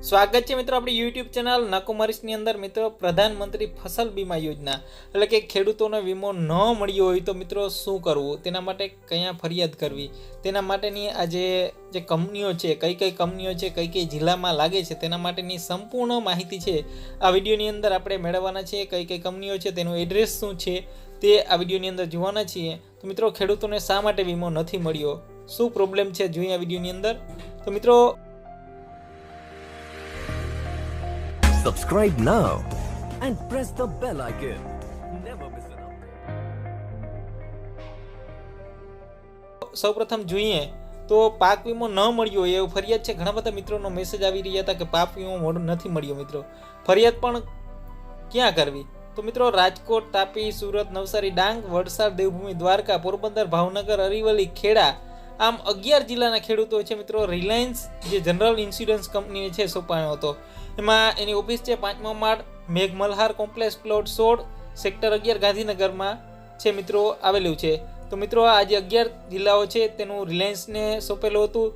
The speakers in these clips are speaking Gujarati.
સ્વાગત છે મિત્રો આપણી યુટ્યુબ ચેનલ નકુમારીસની અંદર. મિત્રો, પ્રધાનમંત્રી ફસલ બીમા યોજના. એટલે કે ખેડૂતોને વીમો ન મળ્યો હોય તો મિત્રો શું કરવું? તેના માટે કયા ફરિયાદ કરવી? તેના માટેની આજે જે કંપનીઓ છે, કઈ કઈ કંપનીઓ છે, કઈ કઈ જિલ્લામાં લાગે છે, તેના માટેની સંપૂર્ણ માહિતી છે. આ વિડીયોની અંદર આપણે મેળવવાના છીએ કઈ કઈ કંપનીઓ છે, તેનું એડ્રેસ શું છે, તે આ વિડીયોની અંદર જોવાના છીએ. તો મિત્રો, ખેડૂતોને શા માટે વીમો નથી મળ્યો? શું પ્રોબ્લેમ છે? જોઈએ આ વિડીયોની અંદર. તો મિત્રો Subscribe now and press the bell icon. Never miss an update. સૌપ્રથમ જોઈએ તો પાક વીમો ન મળ્યો એ એવું ફરિયાદ છે ઘણા બધા મિત્રોનો મેસેજ આવી રહ્યા હતા કે પાક વીમો મોડો નથી મળ્યો મિત્રો ફરિયાદ પણ ક્યાં કરવી તો મિત્રો રાજકોટ તાપી સુરત નવસારી ડાંગ વડસાડ દેવભૂમિ દ્વારકા પોરબંદર ભાવનગર અરિવલી ખેડા આમ અગિયાર જિલ્લાના ખેડૂતો છે મિત્રો. રિલાયન્સ જે જનરલ ઇન્સ્યોરન્સ કંપની છે સોંપાયો હતો. એમાં એની ઓફિસ છે પાંચમા માળ. મેઘ મલ્હાર કોમ્પ્લેક્સ પ્લોટ સોળ. સેક્ટર અગિયાર ગાંધીનગરમાં છે મિત્રો, આવેલું છે. તો મિત્રો, આ જે અગિયાર જિલ્લાઓ છે, તેનું રિલાયન્સને સોંપેલું હતું.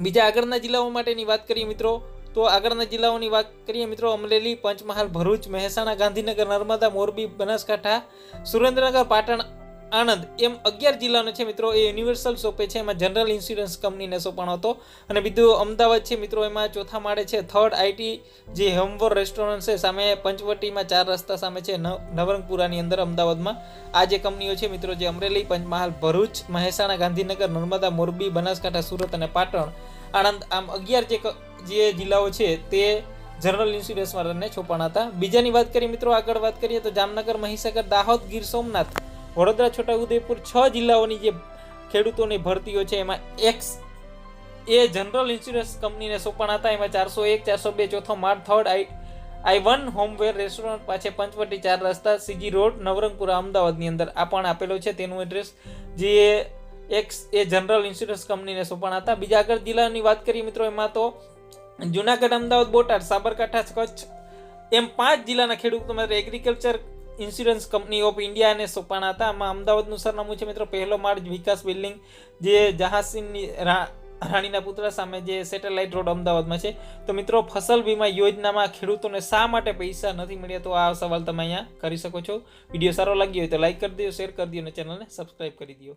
બીજા આગળના જિલ્લાઓ માટેની વાત કરીએ મિત્રો, તો આગળના જિલ્લાઓની વાત કરીએ મિત્રો, અમરેલી, પંચમહાલ, ભરૂચ, મહેસાણા, ગાંધીનગર, નર્મદા, મોરબી, બનાસકાંઠા, સુરેન્દ્રનગર, પાટણ આણંદ. એમ અગિયાર જિલ્લાનો છે મિત્રો, એ યુનિવર્સલ સોંપે છે. એમાં જનરલ ઇન્સ્યોરન્સ કંપનીને સોંપવાનો હતો. અને બીજું અમદાવાદ છે મિત્રો, એમાં ચોથા માળે છે થર્ડ આઈટી જે હેમવર રેસ્ટોરન્ટ છે, સામે પંચવટીમાં ચાર રસ્તા સામે છે નવ- નવરંગપુરાની અંદર અમદાવાદમાં. આ જે કંપનીઓ છે મિત્રો, જે અમરેલી, પંચમહાલ, ભરૂચ, મહેસાણા, ગાંધીનગર, નર્મદા, મોરબી, બનાસકાંઠા, સુરત અને પાટણ, આણંદ, આમ અગિયાર જે જિલ્લાઓ છે તે જનરલ ઇન્સ્યોરન્સ વાળાને છોપાણા હતા. બીજાની વાત કરીએ મિત્રો, આગળ વાત કરીએ તો જામનગર, મહીસાગર, દાહોદ, ગીર સોમનાથ. વડોદરા, છોટાઉદેપુર છ જિલ્લાઓની જે ખેડૂતોની ભરતીઓ છે, એમાં એક્સ એ જનરલ ઇન્સ્યોરન્સ કંપનીને સોંપાણા હતા. એમાં ચારસો એક, ચારસો બે, ચોથો માર્ગ, third eye eye one homeware restaurant પાસે પંચવટી ચાર રસ્તા, સીજી રોડ, નવરંગપુરા, અમદાવાદની અંદર આ પણ આપેલો છે. તેનું એડ્રેસ જે એક્સ એ જનરલ ઇન્સ્યોરન્સ કંપનીને સોંપાણા હતા. બીજા આગળ જિલ્લાની વાત કરીએ મિત્રો, એમાં તો જુનાગઢ, અમદાવાદ, બોટાદ, સાબરકાંઠા, કચ્છ એમ પાંચ જિલ્લાના ખેડૂતો માટે એગ્રીકલ્ચર ઇન્સ્યોરન્સ કંપની ઓફ ઇન્ડિયાને સોંપાણા હતા. આમાં અમદાવાદનું સરનામું છે મિત્રો, પહેલો માળ વિકાસ બિલ્ડિંગ, જે જહાસિંહની રા- રાણીના પુત્ર સામે જે સેટેલાઇટ રોડ અમદાવાદમાં છે. તો મિત્રો, ફસલ વીમા યોજનામાં ખેડૂતોને શા માટે પૈસા નથી મળ્યા? તો આ સવાલ તમે અહીંયા કરી શકો છો. વીડિયો સારો લાગ્યો હોય તો લાઈક કરી દો, શેર કરી દો અને ચેનલને સબસ્ક્રાઈબ કરી દો.